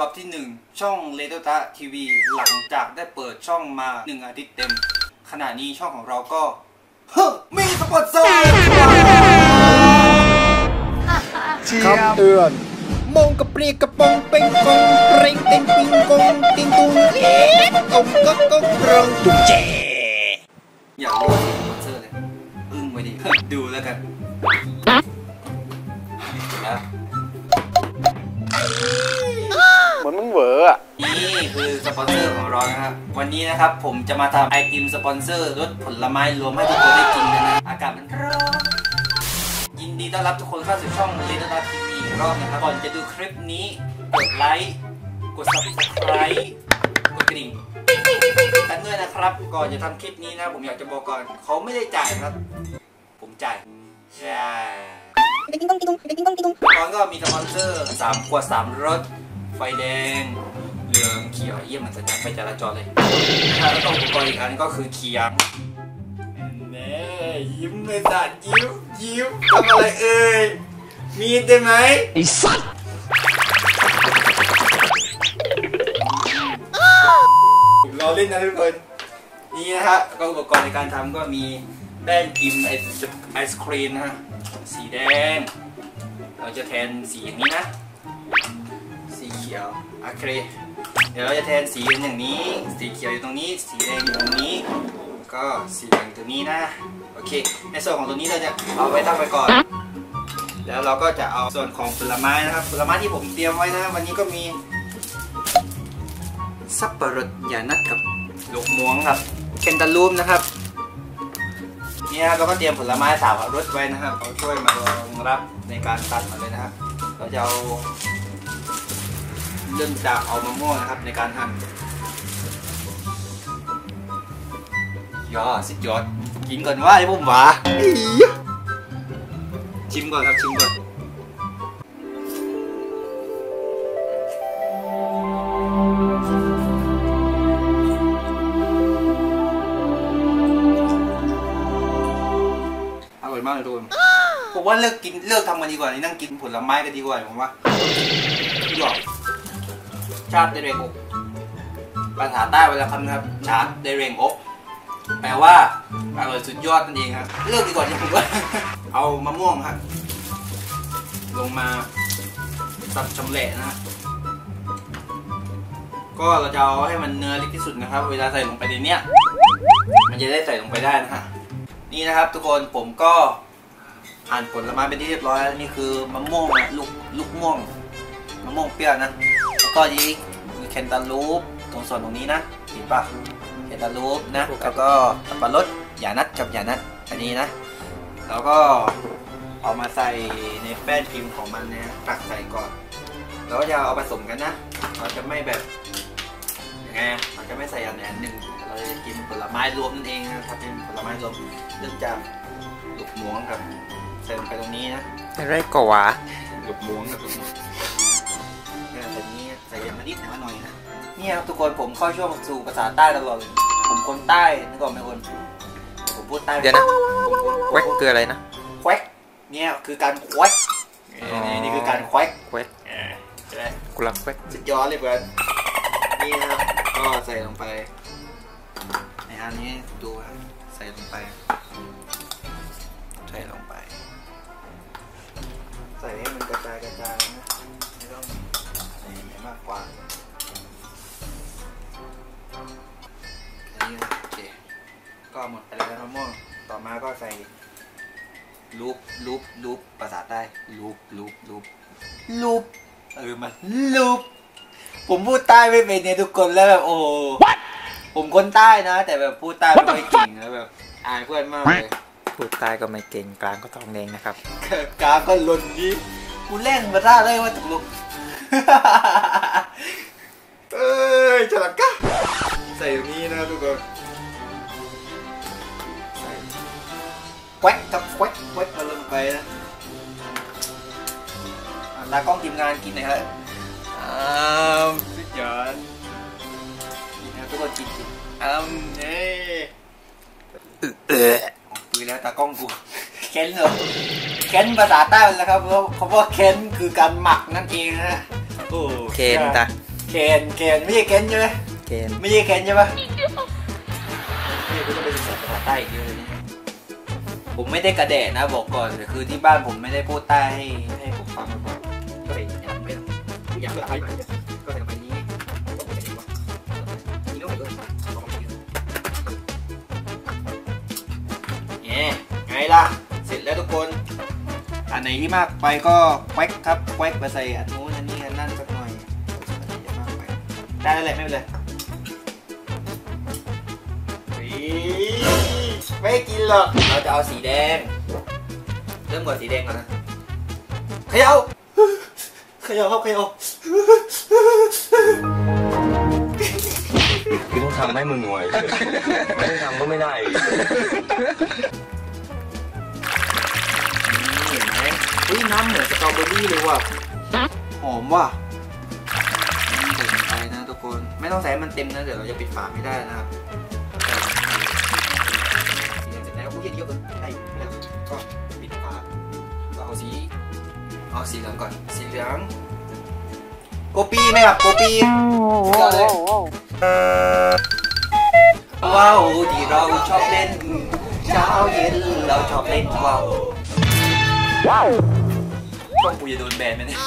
บับที่ 1 ช่องเลโตตาทีวีหลังจากได้เปิดช่องมา 1 อาทิตย์เต็ม ขณะนี้ช่องของเราก็เฮ้อมีสปอนเซอร์คำเตือนมองกระเปรียกกระปองเป็งกงเปรงเต็งปิงกงติงตุงเอ๊ะกงก็ก็กรงตุงเจอยากรู้ว่าสปอนเซอร์เลยอึ้งไปดิดูแล้วกันนะเห มือนมึงเหวออะนี่คือสปอนเซอร์ของเรานะครับ วันนี้นะครับผมจะมาทำไอติมสปอนเซอร์รสผลไม้รวมให้ทุกคนได้กินกันนะ อากาศมันร้อนยินดีต้อนรับทุกคนเข้าสู่ช่องเลนดาทีวีอีกรอบนะครับ ก่อนจะดูคลิปนี้ กดไลค์ กด subscribe กดกระดิ่งกันด้วยนะครับ ก่อนจะทำคลิปนี้นะ ผมอยากจะบอกก่อนเขาไม่ได้จ่ายครับ ผมจ่ายใช่ตอนก็มีสปอนเซอร์3ขวด3รส ไฟแดง เหลืองเขียวเยี่ยมเหมือนสัญญาณไฟจราจรเลยแล้วก็อุปกรณ์อีกอันก็คือเขียงแน่ยิ้มเลยสัตว์ยิ้มยิ้มทำอะไรเอ่ยมีดได้ไหมไอ้สัตว์เราเล่นนะทุกคนนี่นะฮะก็อุปกรณ์ในการทำก็มีแป้งพิมพ์ไอศไอศครีมนะฮะสีแดง เราจะแทนสีอย่างนี้นะสีเขียวโอเคเดี๋ยวเราจะแทนสีเป็นอย่างนี้ สีเขียวอยู่ตรงนี้ สีแดงอยู่ตรงนี้ ก็สีเหลืองตรงนี้นะโอเค ในส่วนของตรงนี้เราจะเอาไว้ตั้งไว้ก่อน แล้วเราก็จะเอาส่วนของผลไม้นะครับผลไม้ที่ผมเตรียมไว้นะวันนี้ก็มีสับปะรดหยานัดกับลูกม่วงครับเคนตาลูมนะครับนี่ครับเราก็เตรียมผลไม้สามรสไว้นะครับเอาช่วยมารองรับในการตัดมาเลยนะครับเราจะเอา เริ่มจากเอามะม่วงนะครับในการหั่นยอดสุดยอดกินก่อนว่าไอ้ผมหวาอี๋ชิมก่อนครับชิมก่อนอร่อยมากเลยทุกคนผมว่าเลิกกินเลิกทำกันดีกว่านี่นั่งกินผลไม้กันดีกว่าผมว่าหยอก ชาติเดเรงอกภาษาใต้เวลาคำนะครับ ชาติเดเรงอกแปลว่าอร่อยสุดยอดนั่นเองครับเลิกดีกว่าผมว่าเอามะม่วงครับลงมาสับชำแหละนะฮะก็เราจะเอาให้มันเนื้อเล็กที่สุดนะครับ เวลาใส่ลงไปในเนี้ยมันจะได้ใส่ลงไปได้นะฮะนี่นะครับ ทุกคนผมก็หั่นผลไม้เป็นที่เรียบร้อยแล้วนี่คือมะม่วงนะลูกลูกม่วงมะม่วงเปรี้ยวนะ ก็ยีมีแคนตาลูปตรงส่วนตรงนี้นะเห็นปะแคนตาลูปนะแล้วก็สับปะรดหยานัดกับหยานัดอันนี้นะ แล้วก็เอามาใส่ในแป้งพิมพ์ของมันนะตักใส่ก่อน แล้วก็จะเอาผสมกันนะเราจะไม่แบบยังไงอะเราจะไม่ใส่อันไหนอันหนึ่งเราจะกินผลไม้รวมนั่นเองนะครับเป็นผลไม้รวมเริ่มจากลูกม่วงครับใส่ลงไปตรงนี้นะอะไรก็วะลูกม่วงครับลูกม่วงเนี่ยใส่นี้ ใส่อย่างละนิดหน่อยหน่อยนะเนี่ยครับทุกคนผมเข้าช่วงสู่ภาษาใต้ตลอดเลยผมคนใต้นึกออกไหมคน ผมพูดใต้เดี๋ยวนะผมพูดแว็กคืออะไรนะแควกเนี่ยคือการแควกอ๋อนี่นี่คือการแควกแว็กเออใช่ไหมกุหลาบแว็กสุดยอดเลยเพื่อนนี่นะครับก็ใส่ลงไปในอันนี้ดูครับใส่ลงไป ใส่ลงไป ใส่ให้มันกระจายกระจายนะไม่ต้องใส่ให้ มากกว่าแค่นี้นะโอเค ก็หมดไปแล้วนะมะม่วงต่อมาก็ใส่ลูปลูปลูปภาษาใต้ลูปลูปลูปลูปเออมันลูปผมพูดใต้ไม่เป็นเนี่ยทุกคนแล้วแบบโอ้ผมคนใต้นะ แต่แบบพูดใต้ไม่ค่อยเก่งแล้วแบบอายเพื่อนมากเลยพูดใต้ก็ไม่เก่งกลางก็ต้องเองนะครับกลางก็หล่นนี้กูเล่นมาได้เลยว่าตกลง เอ้ยฉลาดก้าใส่ตรงนี้นะทุกคนใส่แควกกับแควกแควกเราลงไปนะตากล้องทีมงานกินหน่อยครับอ้าวสุดยอดกินนะทุกคนกินกินอ้าวเน่เออคุยแล้วตากล้องกูเค้นเหรอเค้นภาษาใต้แล้วครับเพราะเพราะว่าเค้นคือการหมักนั่นเองนะ โอ้เคนตาเคนเคนไม่ใช่เคนใช่ไหมเกณฑ์ไม่ใช่เคนใช่ปะนี่กูต้องไปศึกษาภาษาใต้อีกเยอะเลยเนี่ยผมไม่ได้กระแดะนะบอกก่อนแต่คือที่บ้านผมไม่ได้พูดใต้ให้ให้ผมฟังมาก่อนก็เลยอยากไปอยากไปก็เลยไปนี้นี่ต้องไปด้วยเนี่ยไงล่ะ เสร็จแล้วทุกคน อันไหนที่มากไปก็แควกครับแควกไปใส่อันนู้นอันนี้อันนั่ ได้แล้วแหละไม่เป็นไรอีไม่กินหรอก เราจะเอาสีแดง เริ่มก่อนสีแดงก่อนนะเขย่าเขย่าครับเขย่าคือต้องทำให้มึงหน่วยไม่ได้ทำก็ไม่ได้นี่เห็นไหมอุ้ยน้ำเหมือนสตรอเบอรี่เลยว่ะ หอมว่ะ ไม่ต้องใส่ให้มันเต็มนะเดี๋ยวเราจะปิดฝาไม่ได้นะครับสีแดงเสร็จแล้วอุ้ยเยอะเกินได้แล้วก็ปิดฝาเราเอาสีเอาสีเหลืองก่อนสีเหลืองโกปีไหมครับโกปีก็เลยว้าวที่เราชอบเล่นเช้าเย็นเราชอบเล่นว้าวว้าวช่องกูจะโดนแบนไหมเนี่ย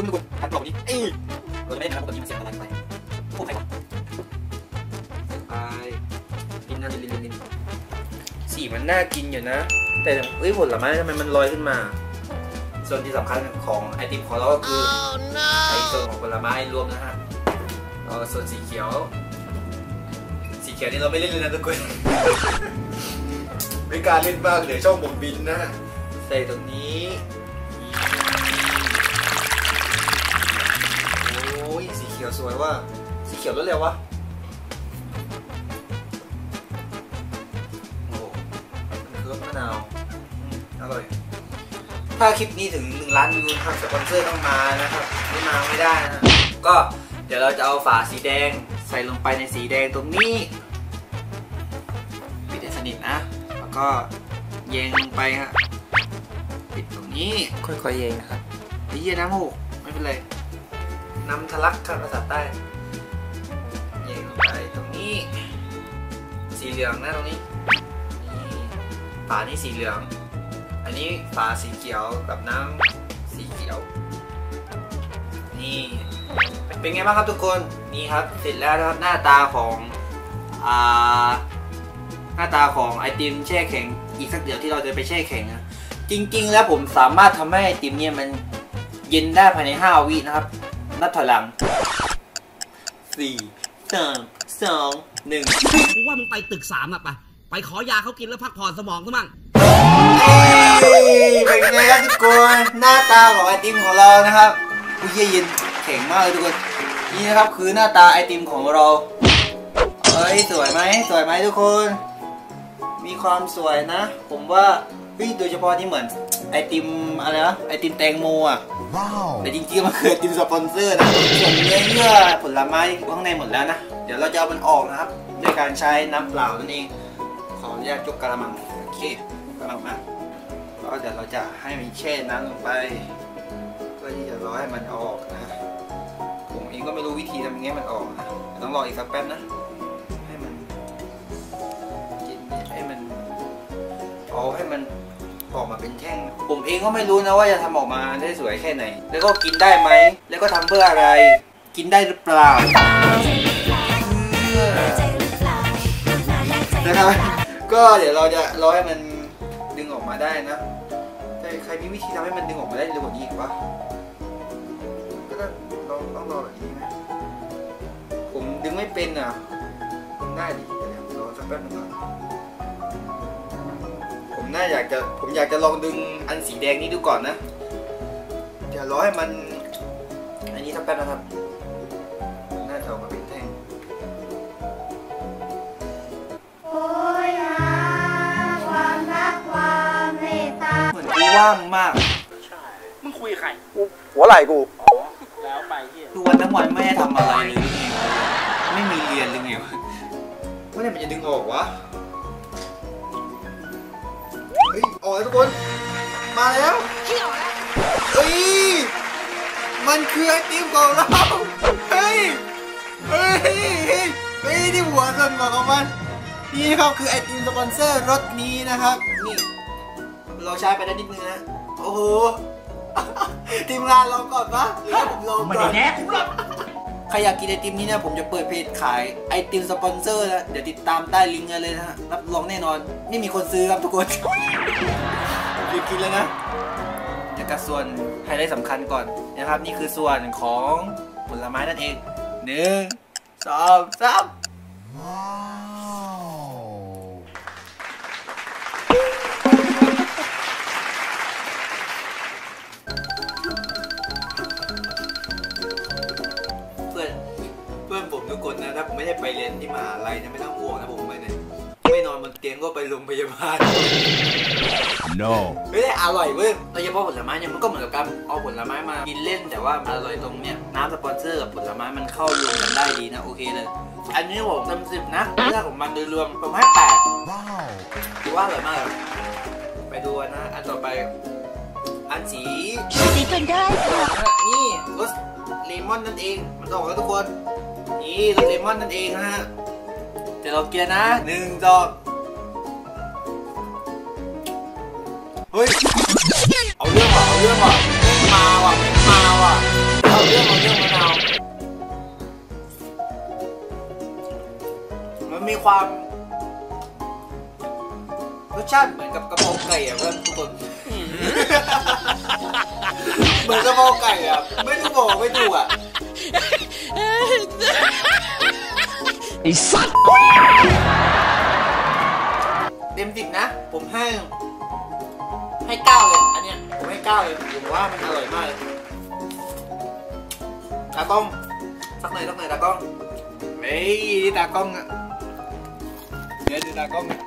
คุณคุณคุณทัดบอกนี้เอ้ยเราจะไม่ได้ทำแบบนี้มันเสียงอะไรไปพูดไปก่อนไปลินนะลินลินลินสีมันน่ากินอยู่นะ แต่เอ้ยผลไม้ทำไมมันลอยขึ้นมา ส่วนที่สำคัญของไอติมของเราก็คือไอส่วนของผลไม้รวมนะฮะแล้วก็ส่วนสีเขียว สีเขียวนี่เราไม่เล่นเลยนะทุกคนไม่กล้ารเล่นมากเดี๋ยวช่องผมบินนะใส่ตรงนี้ ขียวสวยว่ะสีเขียวรวดเร็ววะโอ้โหมันคือรสมะนาวอืมอร่อย ถ้าคลิปนี้ถึง1ล้านวิวทางสปอนเซอร์ต้องมานะครับ ไม่มาไม่ได้นะ ก็เดี๋ยวเราจะเอาฝาสีแดงใส่ลงไปในสีแดงตรงนี้ปิดให้สนิทนะ แล้วก็เยงลงไปฮะปิดตรงนี้ค่อยๆเองนะครับไอ้เหี้ยน้ำหกไม่เป็นไร น้ำทะลักครับภาษาใต้เยงลงไปตรงนี้ สีเหลืองนะตรงนี้ฝานี่สีเหลือง อันนี้ฝาสีเขียวกับน้ำสีเขียว นี่เป็นไงบ้างครับทุกคนนี่ครับเสร็จแล้วนะครับหน้าตาของอ่าหน้าตาของไอติมแช่แข็งอีกสักเดี๋ยวที่เราจะไปแช่แข็งนะจริง ๆ แล้วผมสามารถทำให้ไอติมเนี่ยมันเย็นได้ภายใน 5 วินะครับ นับถอยหลัง4 3 2 1กูว่ามึงไปตึกสามอะไปไปขอยาเขากินแล้วพักผ่อนสมองซะมั่งเป็นไงครับทุกคนหน้าตาของไอติมของเรานะครับอุ้ยเย็นแข็งมากเลยทุกคนนี่นะครับคือหน้าตาไอติมของเราเอ้ยสวยไหมสวยไหมทุกคน มีความสวยนะ ผมว่า เฮ้ยโดยเฉพาะนี่เหมือนไอติมอะไรนะไอติมแตงโมอะว้าวแต่จริงๆมันคือไอติมสปอนเซอร์นะส่วนเนื้อเยื่อผลไม้ข้างในหมดแล้วนะ เดี๋ยวเราจะเอามันออกนะครับด้วยการใช้น้ำเปล่านั่นเอง ขออนุญาตยกกระมังโอเคกระมังมาก็เดี๋ยวเราจะให้มันแช่น้ำลงไปเพื่อที่จะรอให้มันเอาออกนะผมเองก็ไม่รู้วิธีทำยังไงให้มันออกนะเดี๋ยวต้องรออีกสักแป๊บนะให้มันกินให้มันเอาให้มัน ออกมาเป็นแท่ง ผมเองก็ไม่รู้นะว่าจะทำออกมาได้สวยแค่ไหน แล้วก็กินได้ไหม แล้วก็ทำเพื่ออะไร กินได้หรือเปล่านะครับก็เดี๋ยวเราจะรอให้มันดึงออกมาได้นะแต่ใครมีวิธีทำให้มันดึงออกมาได้เร็วกว่านี้อีกวะก็ต้องต้องรอแบบนี้ไหมผมดึงไม่เป็นอะงได้ดิเดี๋ยวรอสักแป๊บนึงก่อน ผมน่าอยากจะผมอยากจะลองดึงอันสีแดงนี้ดูก่อนนะเดี๋ยวรอให้มัน อันนี้สักแป๊บนะครับน่าจะออกมาเป็นแท่งโอ้ยหาความรักความเมตตาเหมือนกูว่างมากมึงคุยกับใครหัวไหล่กูแล้วไปเฮียคือวันทั้งวันไม่ได้ทำอะไรเลยหรือไงวะไม่มีเรียนหรือไงวะเมื่อไหร่มันจะดึงออกวะ ออกแล้วทุกคน มาแล้วเฮ้ยมันคือไอติมของเรา เฮ้ย เฮ้ย เฮ้ยที่หัวส่วนของมัน นี่ครับคือไอติมสปอนเซอร์รถนี้นะครับ นี่ เราใช้ไปได้นิดนึงนะ โอ้โห ทีมงานลองก่อนปะหรือให้ผมลองก่อน ใครอยากกินไอติมนี้เนี่ยผมจะเปิดเพจขายไอติมสปอนเซอร์นะเดี๋ยวติดตามใต้ลิงก์กันเลยนะฮะรับรองแน่นอน ไม่มีคนซื้อครับทุกคนอยากกินแลยนะเดี๋ยวก็ส่วนไฮไลท์สำคัญก่อนนะครับนี่คือส่วนของผลไม้นั่นเองหนึ่งสองสาม ไม่ได้ไปเรียนที่มหาลัยเนี่ยไม่ต้องห่วงนะผมไปเนี่ยไม่นอนบนเตียงก็ไปโรงพยาบาล No. ไม่ได้อร่อยเว้ยโดยเฉพาะผลไม้เนี่ยมันก็เหมือนกับการเอาผลไม้มากินเล่นแต่ว่าอร่อยตรงเนี่ยน้ำสปอนเซอร์กับผลไม้มันเข้ารวมกันได้ดีนะโอเคเลย อันนี้ผมเต็มสิบนะเรื่องของมันโดยรวมผมให้แปดถือว่าอร่อยมากเลยไปดูกันนะอันต่อไป อันสีสีกันได้ค่ะนี่รส เลมอนนั่นเอง มันออกแล้วทุกคน นี่รสเลมอนนั่นเองนะฮะเดี๋ยวเราเกียร์นะหนึ่งสองเฮ้ย เอาเรื่องว่ะเอาเรื่องว่ะมาว่ะไม่มาว่ะเอาเรื่องเอาเรื่องมะนาวมันมีความรสชาติเหมือนกับกระเพราไก่อะเพื่อนทุกคน เหมือนกระเพราไก่อะ ไม่รู้บอกไม่ถูกอะไอ้สัตว์ เต็มสิบนะ ผมให้ ให้เก้าเลย อันเนี้ย ผมให้เก้าเลย ผมว่ามันอร่อยมากเลยตากล้อง สักหน่อยสักหน่อยตากล้องเฮ้ยนี่ตากล้องอะเนี่ยดูตากล้องอะ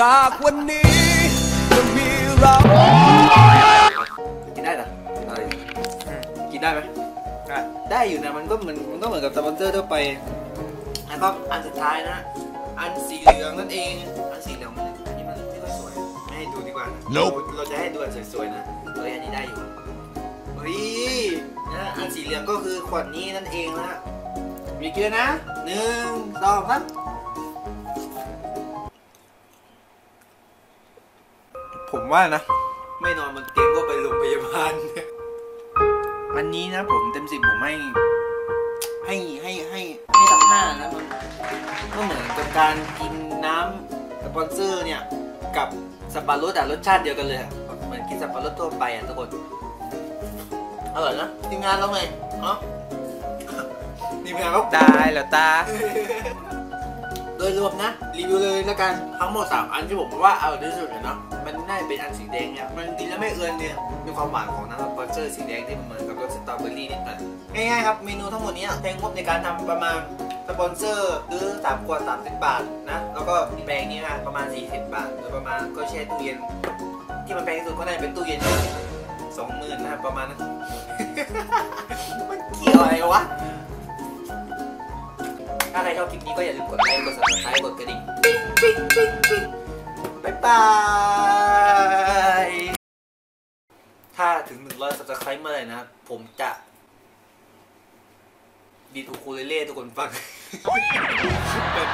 จากวันนี้จะมี เรา กินได้เหรอได้กินได้ไหมได้ได้อยู่นะมันก็เหมือนมันก็เหมือนกับสปอนเซอร์ทั่วไปแล้วก็อันสุดท้ายนะ อันสีเหลืองนั่นเอง อันสีเหลืองมันอันนี้มันไม่ค่อยสวย ไม่ให้ดูดีกว่านะ Nope เราเราจะให้ดูอันสวยๆนะเฮ้ยอันนี้ได้อยู่เฮ้ยนะอันสีเหลืองก็คือขวดนี้นั่นเองนะมีกี่นะหนึ่งสองสาม ผมว่านะ ไม่นอนบนเตียงก็ไปโรงพยาบาลวันนี้นะผมเต็มสิบผมให้ ให้ให้ให้ให้สักห้านะมันก็เหมือนกับการกินน้ำสปอนเซอร์เนี่ย กับสับปะรดอะรสชาติเดียวกันเลยอะเหมือนกินสับปะรดทั่วไปอะทุกคนอร่อยนะทีมงานเราไงเนาะทีมงานเราตายแล้วตา โดยรวมนะ รีวิวเลยแล้วกันทั้งหมด3อันที่ผมว่าเอาที่สุดเลยเนาะมันน่าจะ เป็นอันสีแดงเนี่ยมันกินแล้วไม่เอือนเนี่ยมีความหวานของน้ำสปอนเซอร์สีแดงที่มันเหมือนกับรสสตรอเบอรี่นิดหน่อยง่ายๆครับเมนูทั้งหมดนี้ยแพงบในการทำประมาณสปอนเซอร์ซื้อ3ขวด30บาทนะแล้วก็แปลงนี้นะประมาณ 40 บาทโดยประมาณก็แช่ตู้เย็น ที่มันแพงที่สุดก็น่าจะเป็นตู้เย็นสองหมื่นนะครับประมาณนั้นมันเกี่ยวอะไรวะถ้าใครชอบคลิปนี้ก็อย่าลืมกดไลค์กด subscribe กดกระดิ่งปิ๊งปิ๊งปิ๊งปิ๊ง บาย ถ้าถึง100สับสไครต์เมื่อไหร่นะ ผมจะดีดอูคูเลเล่ทุกคนฟังเดี๋ยว